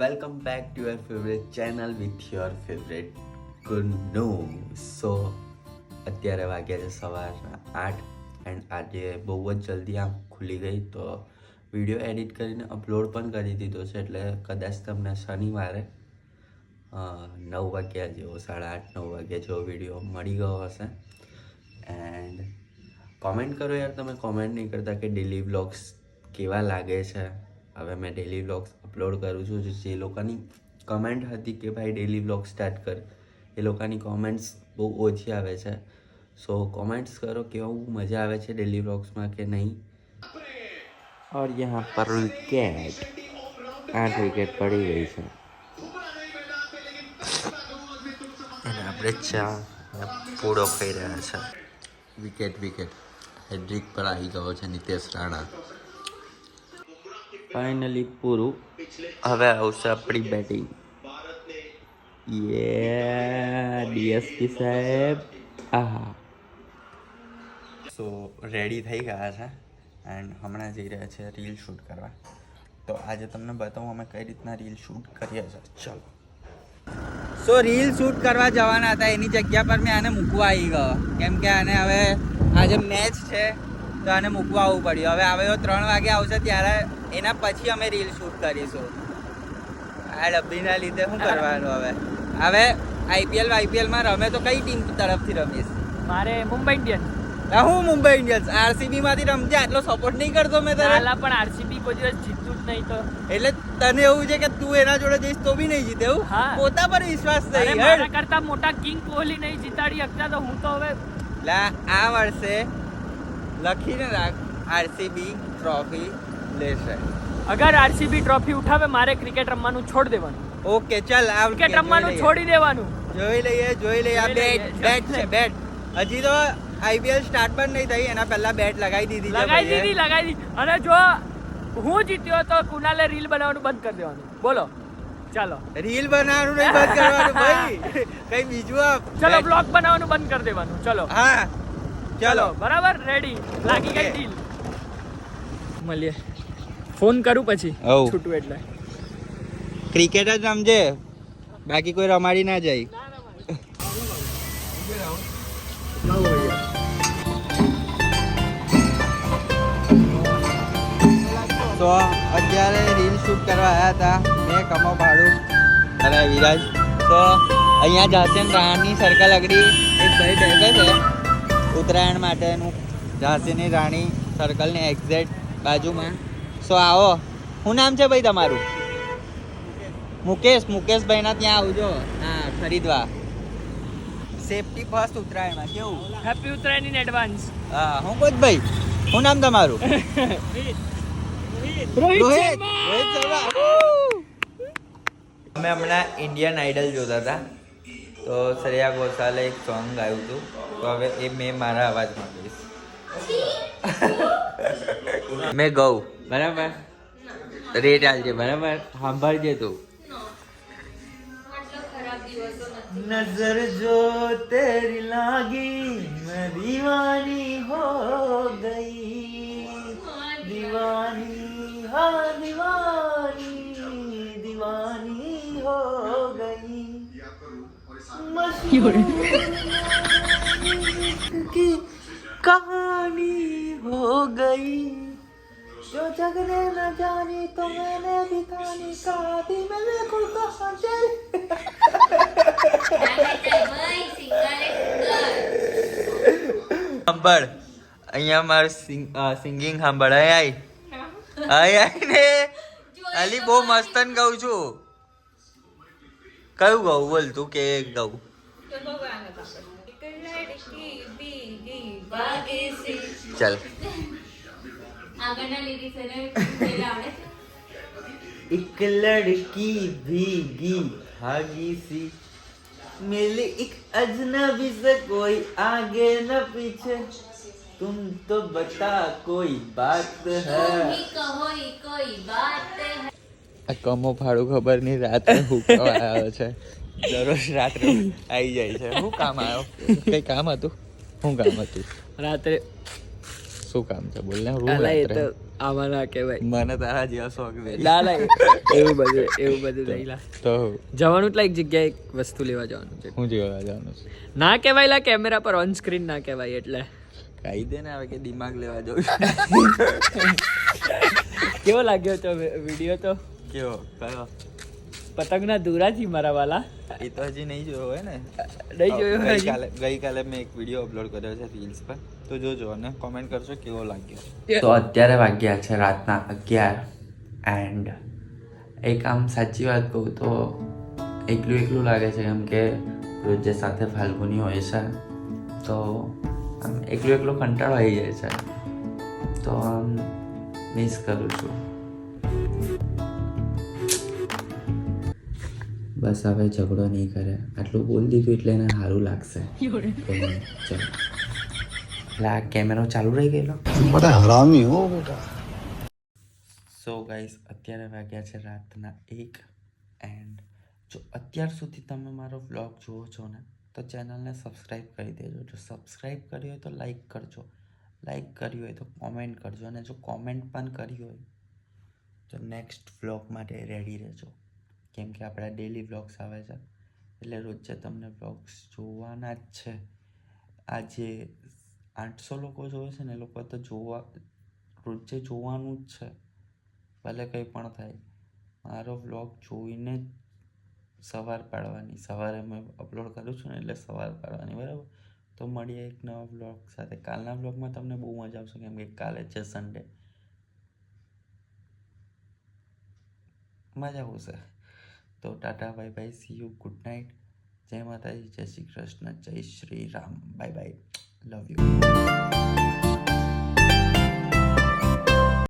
Welcome back to your favourite channel with your favourite Gunnu so અત્યારે વાગ્યા છે સવારના આઠ એન્ડ આજે બહુ જ જલ્દી આમ ખુલી ગઈ તો વીડિયો એડિટ કરીને અપલોડ પણ કરી દીધો છે એટલે કદાચ તમને શનિવારે નવ વાગ્યા જેવો, સાડા આઠ, નવ વાગ્યા જેવો વીડિયો મળી ગયો હશે. એન્ડ કોમેન્ટ કરો યાર તમે કોમેન્ટ નહીં કરતા કે ડેલી વ્લોગ્સ કેવા લાગે છે. હવે મેં ડેલી વ્લોગ્સ અપલોડ કરું છું જે લોકોની કમેન્ટ હતી કે ભાઈ ડેલી વ્લોગ સ્ટાર્ટ કર એ લોકોની કોમેન્ટ્સ બહુ ઓછી આવે છે સો કોમેન્ટ્સ કરો કેવું મજા આવે છે ડેલી વ્લોગ્સમાં કે નહીં और यहाँ पर विकेट આઠ વિકેટ પડી ગઈ છે અને આપણે ચા અને પૂડો ખાઈ રહ્યા છે વિકેટ વિકેટ હેડ્રિક પર આવી ગયો છે નિતેશ રાણા ફાઇનલી પૂરું. હવે આવશે આપણી બેટિંગ યે ડીએસપી સાહેબ. આહા. સો રેડી થઈ ગયા છે એન્ડ હમણાં જઈ રહ્યા છે રીલ શૂટ કરવા. તો આજે તમને બતાવું અમે કઈ રીતના રીલ શૂટ કરીએ છીએ. ચલો. સો રીલ શૂટ કરવા જવાના હતા. એની જગ્યા પર મેં આને મૂકવા આવી ગયો. કેમ કે આને હવે આજે મેચ છે. તો આને મૂકવા આવવું પડ્યું. હવે હવે ત્રણ વાગે આવશે ત્યારે એના પછી અમે રીલ શૂટ કરીશું. આ ડબ્બીના લીધે શું કરવાનું હવે? હવે આઈપીએલ આઈપીએલમાં રમે તો કઈ ટીમ તરફથી રમીશ? મારે મુંબઈ ઇન્ડિયન્સ. હું મુંબઈ ઇન્ડિયન્સ? આરસીબી માંથી રમજે આટલો સપોર્ટ નહીં કરતો મેં તને. હાલા પણ આરસીબી કોઈ દિવસ જીતતું જ નહીં તો. એટલે તને એવું છે કે તું એના જોડે જઈશ તો બી નહીં જીતે એવું? પોતા પર વિશ્વાસ નહીં મારા કરતા મોટા કિંગ કોહલી નહીં જીતાડી શકતા તો હું તો હવે લા આ વર્ષે લખીને રાખ આરસીબી ટ્રોફી લેશે. અગર આરસીબી ટ્રોફી ઉઠાવે મારે ક્રિકેટ રમવાનું છોડ દેવાનું. ઓકે ચાલ આ ક્રિકેટ રમવાનું છોડી દેવાનું. જોઈ લઈએ જોઈ લઈએ આ બેટ બેટ છે બેટ હજી તો આઈપીએલ સ્ટાર્ટ પણ નહીં થઈ એના પહેલા બેટ લગાવી દીધી લગાવી દીધી લગાવી દીધી. અને જો હું જીત્યો તો કુનાલે રીલ બનાવવાનું બંધ કરી દેવાનું. બોલો. ચાલો. રીલ બનાવવાનું નહીં બંધ કરવાનું ભાઈ. કઈ બીજું આપ. ચલો બ્લોગ બનાવવાનું બંધ કરી દેવાનું. ચલો. હા. ચલો. બરાબર? રેડી લાગી ગઈ ડીલ મળીએ. ફોન કરું પછી. છૂટું એટલે. ક્રિકેટ જ રમજે. બાકી કોઈ રમાડી ના જાય. તો અત્યારે રીલ શૂટ કરવા આવ્યા હતા. મેં કમો ભાડું અને વિરાજ. તો અહીંયા ઝાંસી રાણી સર્કલ અગડી એક ભાઈ બેસે છે. ઉત્તરાયણ માટેનું ઝાંસીની રાણી સર્કલની એક્ઝેક્ટ બાજુમાં. સો આવો. શું નામ છે ભાઈ તમારું? મુકેશ મુકેશભાઈના ત્યાં આવજો. હા ખરીદવા. સેફટી ફર્સ્ટ ઉત્તરાયણમાં. કેવું? હેપી ઉત્તરાયણ ઇન એડવાન્સ હા હું કોચ ભાઈ? શું નામ તમારું? રોહિત રોહિત. શર્મા. અમે હમણાં ઇન્ડિયન આઇડલ જોતા હતા. તો શ્રેયા ઘોષાલે એક સોંગ ગાયું હતું. તો હવે એ મેં મારા અવાજમાં કહીશ. મેં ગઉ. બરાબર? રેટ આલજે બરાબર? સાંભળજે તું. નજર જો તેરી લાગી મેં દીવાની હો ગઈ. દીવાની હા દીવાની દીવાની હો ગઈ. મસ્તી कहानी हो गई जो जग ने न जानी तो मैंने भी ठानी कहा थी मैंने खुद कहा चल સાંભળ અહીંયા મારું સિંગિંગ સાંભળ આય આય આય આય ને અલી બહુ મસ્તન ગાઉં છું કયું ગાઉં બોલ તું કે ગાઉં ચાલ આગળના lyrics એને પહેલા આવડે છે? एक लड़की भीगी भागी सी मिली एक अजनबी से कोई आगे न पीछे तुम तो बता कोई बात तुम है ही कहो ही कोई बात है આ કમો ફાળું ખબર નહીં રાત્રે હું કરવા આવ્યો છે દરરોજ રાત્રે આવી જાય છે. શું કામ આવ્યો કઈ કામ હતું? શું કામ હતું? રાત્રે શું કામ છે? બોલ ને રૂમ રાત્રે. આમાં ના કહેવાય. મને તારા જેવા શોખ દે ના ના એવું બધું એવું બધું નહીં લા. તો જવાનું એટલે એક જગ્યાએ એક વસ્તુ લેવા જવાનું છે. હું જેવા જવાનું છે? ના કહેવાય લા કેમેરા પર ઓન સ્ક્રીન ના કહેવાય એટલે. કહી દે ને હવે કે દિમાગ લેવા જવું કેવો લાગ્યો તો વીડિયો તો? કેવો? કયો? પતંગના દૂરાથી મારા વાલા. એ તો હજી નહીં જોયો હોય ને. નહીં જોયો હોય? ગઈકાલે ગઈકાલે મેં એક વીડિયો અપલોડ કર્યો છે રીલ્સ પર. તો જોજો અને કોમેન્ટ કરજો કેવો લાગ્યો. તો અત્યારે વાગ્યા છે રાતના અગિયાર એન્ડ એક આમ સાચી વાત કહું તો એકલું એકલું લાગે છે કેમ કે રોજ જે સાથે ફાલ્ગુની હોય છે. તો આમ એકલું એકલું કંટાળો આવી જાય છે. તો આમ મિસ કરું છું. બસ હવે ઝઘડો નહીં કરે. આટલું બોલ દીધું એટલે એને સારું લાગશે. એટલે આ કેમેરો ચાલુ રહી ગયેલો? બધા હરામી હો બેટા. સો ગાઈસ અત્યારે વાગ્યા છે રાતના એક. એન્ડ જો અત્યાર સુધી તમે મારો બ્લોગ જુઓ છો ને તો ચેનલને સબસ્ક્રાઈબ કરી દેજો. જો સબસ્ક્રાઈબ કરી હોય તો લાઈક કરજો. લાઈક કરી હોય તો કોમેન્ટ કરજો. અને જો કોમેન્ટ પણ કરી હોય તો નેક્સ્ટ બ્લોગ માટે રેડી રહેજો. કેમ કે આપણા ડેલી બ્લોગ્સ આવે છે. એટલે રોજે તમને બ્લોગ્સ જોવાના જ છે. આ જે આઠસો લોકો જોવે છે ને એ લોકો તો જોવા, રોજે જોવાનું જ છે. ભલે કંઈ પણ થાય. મારો બ્લોગ જોઈને જ સવાર પાડવાની, સવારે મેં અપલોડ કરું છું ને એટલે સવાર પાડવાની, બરાબર? તો મળીએ એક નવા બ્લોગ સાથે. કાલના બ્લોગમાં તમને બહુ મજા આવશે, કેમ કે કાલે છે સન્ડે મજા આવશે. તો tata, bye bye see you good night જય માતાજી, જય શ્રી કૃષ્ણ, જય Shri Ram, bye bye. Love you